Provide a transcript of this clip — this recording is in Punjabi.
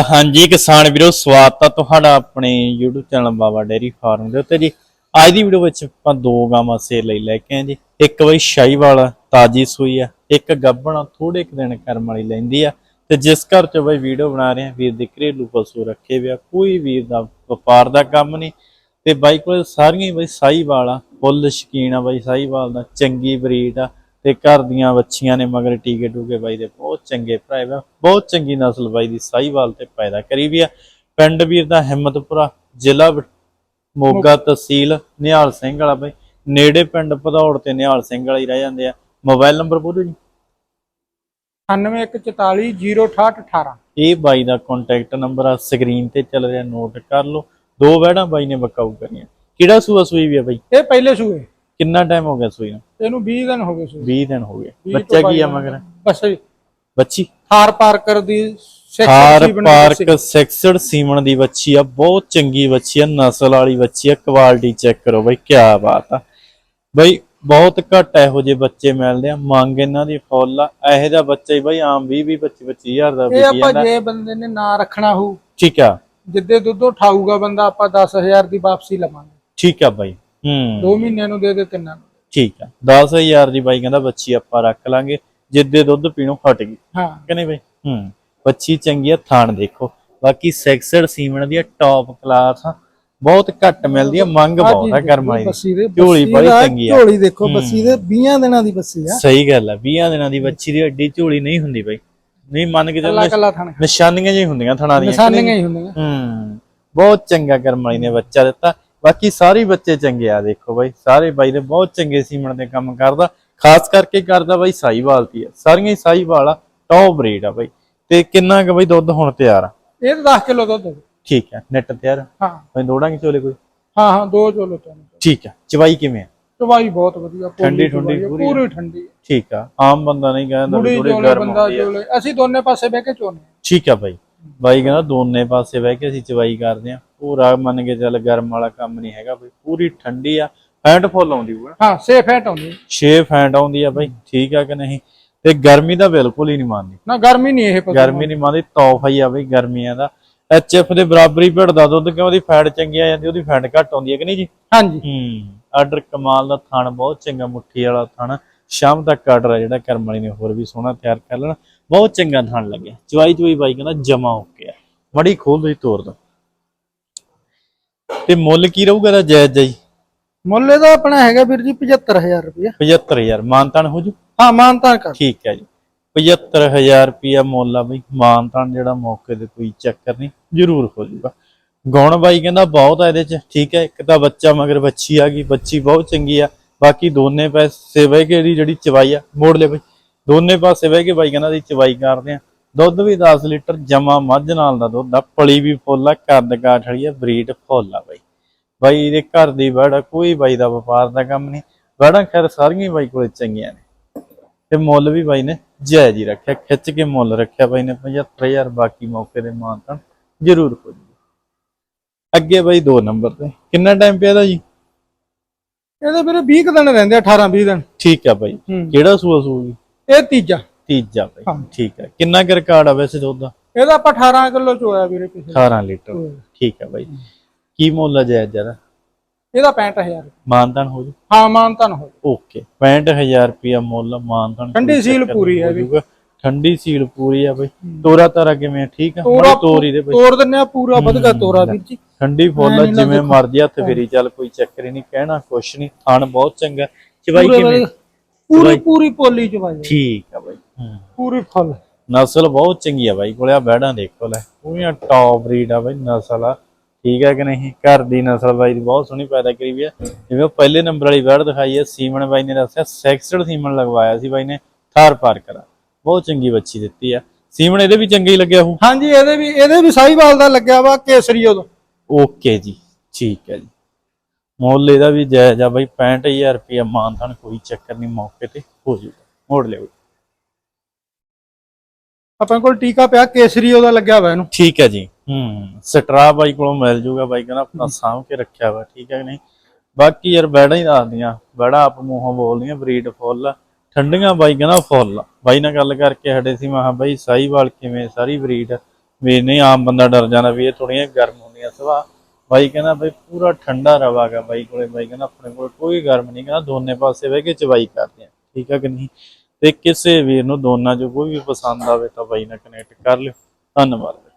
ਹਾਂਜੀ ਕਿਸਾਨ ਵੀਰੋ, ਸਵਾਗਤ ਆ ਤੁਹਾਡਾ ਆਪਣੇ YouTube channel Baba dairy farm ਦੇ ਉੱਤੇ ਜੀ। ਅੱਜ ਦੀ ਵੀਡੀਓ ਵਿੱਚ ਆਪਾਂ ਦੋ ਗਾਵਾਂ ਸੇਲ ਲਈ ਲੈ ਕੇ ਆਏ ਜੀ। ਇੱਕ ਬਈ ਸ਼ਾਹੀਵਾਲ ਤਾਜੀ ਸੂਈ ਆ। ਇੱਕ ਗੱਭਣ ਥੋੜੇ ਕੁ ਦਿਨ ਕਰਮ ਵਾਲੀ ਲੈਂਦੀ ਆ। ਤੇ ਜਿਸ ਘਰ ਚ ਬਈ ਵੀਡੀਓ ਬਣਾ ਰਹੇ ਆ, ਵੀਰ ਦੇ ਘਰੇਲੂ ਪਸ਼ੂ ਰੱਖੇ ਵਿਆ ਕੋਈ ਵੀਰ ਦਾ ਵਪਾਰ ਦਾ ਕੰਮ ਨਹੀਂ। ਤੇ ਬਾਈ ਕੋਲ ਸਾਰੀਆਂ ਹੀ ਬਈ ਸਾਹੀਵਾਲ ਆ, ਫੁੱਲ ਸ਼ਕੀਨ ਆ ਬਈ ਸਾਹੀਵਾਲ ਦਾ ਚੰਗੀ ਬਰੀਡ ਆ। ਤੇ ਘਰ ਦੀਆਂ ਵੱਛੀਆਂ ਨੇ ਮਗਰ ਟੀਕੇ ਟੂਕੇ ਬਾਈ ਦੇ ਬਹੁਤ ਚੰਗੇ ਭਰਾ ਵਾ ਬਹੁਤ ਚੰਗੀ ਨਸਲ ਬਾਈ ਦੀ ਸਾਹੀਵਾਲ ਤੇ ਪੈਦਾ ਕਰੀ ਵੀ ਆ। ਪਿੰਡ ਵੀਰ ਦਾ ਹਿੰਮਤਪੁਰਾ ਜ਼ਿਲ੍ਹਾ ਮੋਗਾ ਤਹਿਸੀਲ ਨਿਹਾਲ ਸਿੰਘ ਵਾਲਾ ਬਾਈ। ਨੇੜੇ ਪਿੰਡ ਭਦੌੜ ਤੇ ਨਿਹਾਲ ਸਿੰਘ ਵਾਲਾ ਹੀ ਰਹਿ ਜਾਂਦੇ ਆ। ਮੋਬਾਈਲ ਨੰਬਰ ਬੋਲੋ ਜੀ। 9144068818 ਇਹ ਬਾਈ ਦਾ ਕੰਟੈਕਟ ਨੰਬਰ ਆ ਸਕਰੀਨ ਤੇ ਚੱਲ ਰਿਹਾ ਨੋਟ ਕਰ ਲਓ। ਦੋ ਵੈੜਾਂ ਬਾਈ ਨੇ ਬਕਾਊ ਕਰੀਆਂ। ਕਿਹੜਾ ਸੂਆ ਸੂਈ ਵੀ ਆ ਬਾਈ? ਇਹ ਪਹਿਲੇ ਸੂਏ। ਕਿੰਨਾ ਟਾਈਮ ਹੋ ਗਿਆ ਸੂਈ ਨੂੰ? ਇਹਨੂੰ 20 ਦਿਨ ਹੋ ਗਏ ਸੂਏ 20 ਦਿਨ ਹੋ ਗਏ। 20 ਬੱਚਾ ਕੀ ਆ ਮਗਰ? ਬਸ ਜੀ, ਬੱਚੀ? ਥਾਰ ਪਾਰਕਰ ਦੀ ਦੀ ਪਾਰਕ। ਸੈਕਸਡ ਸੀਮਨ ਦੀ ਬੱਚੀ ਆ ਬਹੁਤ ਚੰਗੀ ਬੱਚੀ ਆ ਨਸਲ ਵਾਲੀ ਬੱਚੀ ਆ ਕੁਆਲਿਟੀ ਚੈੱਕ ਕਰੋ ਬਈ ਕੀ ਬਾਤ ਆ। ਬਈ ਬਹੁਤ ਘੱਟ ਇਹੋ ਜਿਹੇ ਬੱਚੇ ਮਿਲਦੇ ਆ ਮੰਗ ਇਹਨਾਂ ਦੀ ਫੁੱਲ ਆ। ਇਹੋ ਜਿਹਾ ਬੱਚਾ ਹੀ ਬਈ ਆਮ 20 20 25 25000 ਦਾ ਇਹ ਵਿਕੀ ਆਪਾਂ ਜਾਂਦਾ ਜੇ ਬੰਦੇ ਨੇ ਨਾ ਰੱਖਣਾ ਹੋ ਠੀਕ ਆ। ਜਿੱਦੇ ਦੁੱਧ ਉਠਾਊਗਾ ਬੰਦਾ ਆਪਾਂ 10000 ਦੀ ਵਾਪਸੀ ਲਵਾਂਗੇ। ਠੀਕ ਆ ਬਾਈ। ਹੂੰ। 2 ਮਹੀਨਿਆਂ ਨੂੰ ਦੇ ਦੇ ਤਿੰਨਾਂ ਨੂੰ। ਠੀਕ ਆ। 10000 ਦੀ ਬਾਈ ਕਹਿੰਦਾ ਬੱਚੀ ਆਪਾਂ ਰੱਖ ਲਾਂਗੇ। ਜਿੱਦੇ ਦੁੱਧ ਪੀਣੋਂ ਹਟ ਗਈ। ਹਾਂ। ਕਿ ਨਹੀਂ ਬਈ? ਹੂੰ। ਬੱਚੀ ਚੰਗੀ ਆ ਥਾਣ ਦੇਖੋ। ਬਾਕੀ ਸੈਕਸਡ ਸੀਮਨ ਦੀ ਟੌਪ ਕਲਾਸ ਬਹੁਤ ਘੱਟ ਮਿਲਦੀ ਆ ਮੰਗ ਬਹੁਤ ਆ ਕਰਮਾਂ ਦੀ। ਬੱਸੀ ਦੇ ਝੋਲੀ ਬੜੀ ਚੰਗੀ ਆ। ਝੋਲੀ ਦੇਖੋ ਬੱਸੀ ਦੇ 20 ਦਿਨਾਂ ਦੀ ਬੱਸੀ ਆ। ਸਹੀ ਗੱਲ ਆ 20 ਦਿਨਾਂ ਦੀ ਬੱਚੀ ਦੀ ਅੱਡੀ ਝੋਲੀ ਨਹੀਂ ਹੁੰਦੀ ਬਈ। ਨਹੀਂ ਮੰਨ ਕੇ ਚੱਲ ਨਿਸ਼ਾਨੀਆਂ ਜਿਹੀ ਹੁੰਦੀਆਂ ਥਣਾ ਦੀਆਂ ਨਿਸ਼ਾਨੀਆਂ ਹੀ ਹੁੰਦੀਆਂ। ਹੂੰ। ਬਹੁਤ ਚੰਗਾ ਕਰਮਾਈ ਨੇ ਬੱਚਾ ਦਿੱਤਾ। ਬਾਕੀ ਸਾਰੇ ਬੱਚੇ ਚੰਗੇ ਆ ਦੇਖੋ ਬਾਈ। ਸਾਰੇ ਬਾਈ ਦੇ ਬਹੁਤ ਚੰਗੇ ਸੀਮਣ ਦੇ ਕੰਮ ਕਰਦਾ। ਖਾਸ ਕਰਕੇ ਕਰਦਾ ਬਾਈ ਸਾਈਵਾਲ ਦੀ। ਆ ਸਾਰੀਆਂ ਹੀ ਸਾਈਵਾਲ ਆ ਟੌਪ ਬਰੀਡ ਆ ਬਾਈ। ਤੇ ਕਿੰਨਾ ਕੁ ਬਾਈ ਦੁੱਧ ਹੁਣ ਤਿਆਰ ਆ? ਇਹ ਤਾਂ 10 ਕਿਲੋ ਦੁੱਧ। ਠੀਕ ਹੈ ਨੈਟ ਤਿਆਰ ਆ? ਹਾਂ। ਬਾਈ ਦੋੜਾਂਗੇ ਚੋਲੇ ਕੋਈ? ਹਾਂ ਹਾਂ ਦੋ ਚੋਲੋ ਤੁਹਾਨੂੰ ਠੀਕ ਹੈ ਚਵਾਈ ਕਿਵੇਂ ਆ? ਚਵਾਈ ਬਹੁਤ ਵਧੀਆ ਠੰਡੀ ਠੰਡੀ ਆ, ਪੂਰੀ ਆ। ਠੰਡੀ ਠੀਕ ਆ ਆਮ ਬੰਦਾ ਨਹੀਂ ਕਹਿੰਦਾ ਥੋੜੀ ਗਰਮ ਹੁੰਦੀ ਆ। ਅਸੀਂ ਦੋਨੇ ਪਾਸੇ ਬਹਿ ਕੇ ਚੋਨੇ ਠੀਕ ਆ ਬਾਈ। ਬਾਈ ਕਹਿੰਦਾ ਦੋਨੇ ਪਾਸੇ ਬਹਿ ਕੇ ਅਸੀਂ ਚਵਾਈ ਕਰਦੇ ਆ। ਪੂਰਾ ਮੰਨ ਕੇ ਚੱਲ ਗਰਮ ਵਾਲਾ ਕੰਮ ਨਹੀਂ ਹੈਗਾ ਬਈ ਪੂਰੀ ਠੰਡੀ ਆ ਹੈਂਡ ਫੁੱਲ ਆਉਂਦੀ ਹੋਊ ਹਾਂ ਸੇਫ ਹੈਟ ਆਉਂਦੀ 6 ਫੈਂਟ ਆਉਂਦੀ ਆ ਬਾਈ ਠੀਕ ਆ ਕਿ ਨਹੀਂ? ਤੇ ਗਰਮੀ ਦਾ ਬਿਲਕੁਲ ਹੀ ਨਹੀਂ ਮੰਨਦੀ। ਨਾ ਗਰਮੀ ਨਹੀਂ ਇਹ ਗਰਮੀ ਨਹੀਂ ਮੰਨਦੀ ਤੌਫ ਹੀ ਆ ਬਈ ਗਰਮੀਆਂ ਦਾ। ਐਚਐਫ ਦੇ ਬਰਾਬਰੀ ਭਿੜਦਾ ਦੁੱਧ ਕਿਉਂ ਉਹਦੀ ਫੈਟ ਚੰਗੀ ਆ ਜਾਂਦੀ ਉਹਦੀ ਫੈਟ ਘੱਟ ਆਉਂਦੀ ਹੈ ਕਿ ਨਹੀਂ ਜੀ? ਹਾਂਜੀ। ਹੂੰ ਆਰਡਰ ਕਮਾਲ ਦਾ ਥਣ ਬਹੁਤ ਚੰਗਾ ਮੁੱਠੀ ਵਾਲਾ ਥਣ। ਸ਼ਾਮ ਤੱਕ ਆਰਡਰ ਆ ਜਿਹੜਾ ਕਰਮ ਵਾਲੀ ਨੇ ਹੋਰ ਵੀ ਸੋਹਣਾ ਤਿਆਰ ਕਰ ਲੈਣਾ। ਬਹੁਤ ਚੰਗਾ ਥਣ ਲੱਗਿਆ। ਚਵਾਈ ਚਵਾਈ ਬਾਈ ਕਹਿੰਦਾ ਜਮਾ ਹੋ ਗਿਆ ਮੜੀ ਖੋਲ ਦੋ ਤੋਰ ਦੋ ਤੇ ਮੁੱਲ ਕੀ ਰਹੂਗਾ ਦਾ ਜਾਇਜ਼ ਜਾਈ? ਮੁੱਲ ਇਹਦਾ ਆਪਣਾ ਹੈਗਾ ਵੀਰ ਜੀ 75000 ਰੁਪਇਆ। 75000 ਮਾਨਤਾਨ ਹੋ ਜੂ? ਹਾਂ ਮਾਨਤਾਨ ਕਰ। ਠੀਕ ਹੈ ਜੀ। 75000 ਰੁਪਿਆ ਮੁੱਲ ਆ ਬਈ। ਮਾਨਤਾਨ ਜਿਹੜਾ ਮੌਕੇ ਤੇ ਕੋਈ ਚੱਕਰ ਨਹੀਂ ਜ਼ਰੂਰ ਹੋ ਜੂਗਾ। ਗੁਣ ਬਾਈ ਕਹਿੰਦਾ ਬਹੁਤ ਆ ਇਹਦੇ ਚ ਠੀਕ ਹੈ। ਇੱਕ ਤਾਂ ਬੱਚਾ ਮਗਰ ਬੱਚੀ ਆ ਗਈ ਬੱਚੀ ਬਹੁਤ ਚੰਗੀ ਆ। ਬਾਕੀ ਦੋਨੇ ਪਾਸੇ ਬਹਿ ਕੇ ਇਹਦੀ ਜਿਹੜੀ ਚਵਾਈ ਆ ਮੋੜ ਲੈ ਬਈ। ਦੋਨੇ ਪਾਸੇ ਬਹਿ ਕੇ ਬਾਈ ਕਹਿੰਦਾ ਦੀ ਚਵਾਈ ਕਰਦੇ ਆ ਦੁੱਧ ਵੀ 10 ਲੀਟਰ ਜਮਾ ਮੱਝ ਨਾਲ ਦਾ ਦੁੱਧ ਆ ਪਲੀ ਵੀ ਫੁੱਲ ਆ ਕੱਦ ਕਾਠ ਵਾਲੀ ਆ ਬਰੀਡ ਫੁੱਲ ਆ ਬਾਈ। ਬਾਈ ਇਹਦੇ ਘਰ ਦੀ ਵੜਾ ਕੋਈ ਬਾਈ ਦਾ ਵਪਾਰ ਦਾ ਕੰਮ ਨਹੀਂ। ਵੜਾ ਖੈਰ ਸਾਰੀਆਂ ਬਾਈ ਕੋਲੇ ਚੰਗੀਆਂ ਨੇ। ਤੇ ਮੁੱਲ ਵੀ ਬਾਈ ਨੇ ਜਾਇਜ਼ ਹੀ ਰੱਖਿਆ ਖਿੱਚ ਕੇ ਮੁੱਲ ਰੱਖਿਆ ਬਾਈ ਨੇ 75000 ਬਾਕੀ ਮੌਕੇ ਦੇ ਮਾਨਤਨ ਜ਼ਰੂਰ ਹੋ ਅੱਗੇ ਬਾਈ 2 ਨੰਬਰ ਤੇ ਕਿੰਨਾ ਟਾਈਮ ਪਿਆ ਦਾ ਜੀ? ਇਹਦੇ ਵੀਰੇ 20 ਕੁ ਦਿਨ ਰਹਿੰਦੇ 18 20 ਦਿਨ। ਠੀਕ ਆ ਬਾਈ। ਕਿਹੜਾ ਸੂਆ ਸੂਗੀ? ਇਹ ਤੀਜਾ। ਤੀਜਾ ਬਾਈ ਹਾਂ। ਠੀਕ ਆ ਕਿੰਨਾ ਕੁ ਰਿਕਾਰਡ ਆ ਵੈਸੇ ਦੁੱਧ ਦਾ? ਇਹਦਾ ਆਪਾਂ 18 ਕਿਲੋ ਚੋਇਆ ਵੀਰੇ ਪਿਛਲੇ 18 ਲੀਟਰ। ਠੀਕ ਆ ਬਾਈ। ਕੀ ਮੁੱਲ ਆ ਜਾਇਜ਼ ਜਰਾ ਇਹਦਾ 65000 ਮਾਨਤਨ ਹੋ ਜੂ? ਹਾਂ ਮਾਨਤਾਨ ਹੋ ਓਕੇ। 65000 ਰੁਪਿਆ ਮੁੱਲ ਮਾਨਤਨ ਠੰਡੀ ਸੀਲ ਪੂਰੀ ਹੈ ਵੀ। ਠੰਡੀ ਸੀਲ ਪੂਰੀ ਆ ਬਈ। ਤੋਰਾ ਤਾਰਾ ਕਿਵੇਂ ਆ? ਠੀਕ ਆ? ਤੋਰਾ ਤੋਰੀ ਦੇ ਬਈ। ਤੋੜ ਦਿੰਨੇ ਆ ਪੂਰਾ ਵਧਗਾ ਤੋਰਾ ਵੀਰ ਜੀ। ਠੰਡੀ ਫੁੱਲ ਆ, ਜਿਵੇਂ ਮਰਜ਼ੀ ਹੱਥ ਫੇਰੀ ਚੱਲ ਕੋਈ ਚੱਕਰ ਹੀ ਨਹੀਂ ਕਹਿਣਾ ਕੁਛ ਨਹੀਂ ਥਣ ਬਹੁਤ ਚੰਗਾ। ਚਵਾਈ ਕਿਵੇਂ? ਪੂਰੀ ਪੂਰੀ ਪੋਲੀ ਚਵਾਈ। ਹੈ। ਠੀਕ ਆ ਹੂੰ ਪੂਰੀ ਫੁੱਲ। ਨਸਲ ਬਹੁਤ ਚੰਗੀ ਆ ਬਾਈ ਕੋਲੇ ਆ ਬੈੜਾਂ ਦੇਖੋ ਲੈ। ਪੂਰੀਆਂ ਟੌਪ ਬਰੀਡ ਆ ਬਾਈ ਨਸਲ ਆ। ਠੀਕ ਆ ਕਿ ਨਹੀਂ? ਘਰ ਦੀ ਨਸਲ ਬਾਈ ਦੀ ਬਹੁਤ ਸੋਹਣੀ ਪੈਦਾ ਕਰੀ ਵੀ ਆ। ਜਿਵੇਂ ਉਹ ਪਹਿਲੇ ਨੰਬਰ ਵਾਲੀ ਬੈੜ ਦਿਖਾਈ ਆ ਸੀਮਨ ਬਾਈ ਨੇ ਦੱਸਿਆ ਸੈਕਸਡ ਸੀਮਨ ਲਗਵਾਇਆ ਸੀ ਬਾਈ ਨੇ ਥਾਰ ਪਾਰ ਕਰਾ। ਬਹੁਤ ਚੰਗੀ ਬੱਚੀ ਦਿੱਤੀ ਆ। ਸੀਮਨ ਇਹਦੇ ਵੀ ਚੰਗੀ ਲੱਗਿਆ ਉਹ ਹਾਂਜੀ ਇਹਦੇ ਵੀ ਇਹਦੇ ਵੀ ਸਾਈਵਾਲ ਦਾ ਲੱਗਿਆ ਵਾ ਕੇਸਰੀ ਉਹਦਾ ਓਕੇ ਜੀ ਠੀਕ ਹੈ ਜੀ। ਮੁੱਲ ਇਹਦਾ ਵੀ ਜਾਇਜ਼ ਆ ਬਾਈ 65000 ਰੁਪਇਆ ਮਾਨਥਨ ਕੋਈ ਚੱਕਰ ਨਹੀਂ ਮੌਕੇ ਤੇ ਹੋ ਜੂਗਾ। ਮੋੜ ਲਿਓ। ਆਪਣੇ ਕੋਲ ਟੀਕਾ ਪਿਆ, ਕੇਸਰੀ ਉਹਦਾ ਲੱਗਿਆ ਹੋਇਆ ਇਹਨੂੰ। ਠੀਕ ਹੈ ਜੀ। ਹੂੰ, ਸਟਰਾ ਬਾਈ ਕੋਲੋਂ ਮਿਲ ਜੂਗਾ ਬਾਈ, ਕਹਿੰਦਾ ਆਪਣਾ ਸਾਂਭ ਕੇ ਰੱਖਿਆ ਹੋਇਆ, ਠੀਕ ਹੈ ਕਿ ਨਹੀਂ? ਬਾਕੀ ਯਾਰ ਬੈੜਾ ਹੀ ਦੱਸਦੀਆਂ ਬੜਾ ਆਪ ਮੂੰਹੋਂ ਬੋਲਦੀਆਂ, ਬਰੀਡ ਫੁੱਲ, ਠੰਡੀਆਂ ਬਾਈ ਕਹਿੰਦਾ ਫੁੱਲ। ਬਾਈ ਨਾਲ ਗੱਲ ਕਰਕੇ ਹਟੇ ਸੀ ਮਹਾ ਬਾਈ ਸਾਈਵਾਲ ਕਿਵੇਂ, ਸਾਰੀ ਬਰੀਡ? ਵੀ ਨਹੀਂ, ਆਮ ਬੰਦਾ ਡਰ ਜਾਂਦਾ ਵੀ ਇਹ ਥੋੜੀਆਂ ਗਰਮ ਹੁੰਦੀਆਂ, ਸਵਾ। ਬਾਈ ਕਹਿੰਦਾ ਬਈ, ਪੂਰਾ ਠੰਡਾ ਰਵਾਗਾ ਬਾਈ ਕੋਲੇ, ਬਾਈ ਕਹਿੰਦਾ ਆਪਣੇ ਕੋਲ ਕੋਈ ਗਰਮ ਨਹੀਂ, ਕਹਿੰਦਾ ਦੋਨੇ ਪਾਸੇ ਬਹਿ ਕੇ ਚਵਾਈ ਕਰਦੇ ਆ, ਠੀਕ ਹੈ ਕਿ ਨਹੀਂ? ਤੇ ਕਿਸੇ ਵੀਰ ਨੂੰ ਦੋਨਾਂ ਚੋਂ ਕੋਈ ਵੀ ਪਸੰਦ ਆਵੇ ਤਾਂ ਬਾਈ ਨਾਲ ਕਨੈਕਟ ਕਰ ਲਿਓ। ਧੰਨਵਾਦ।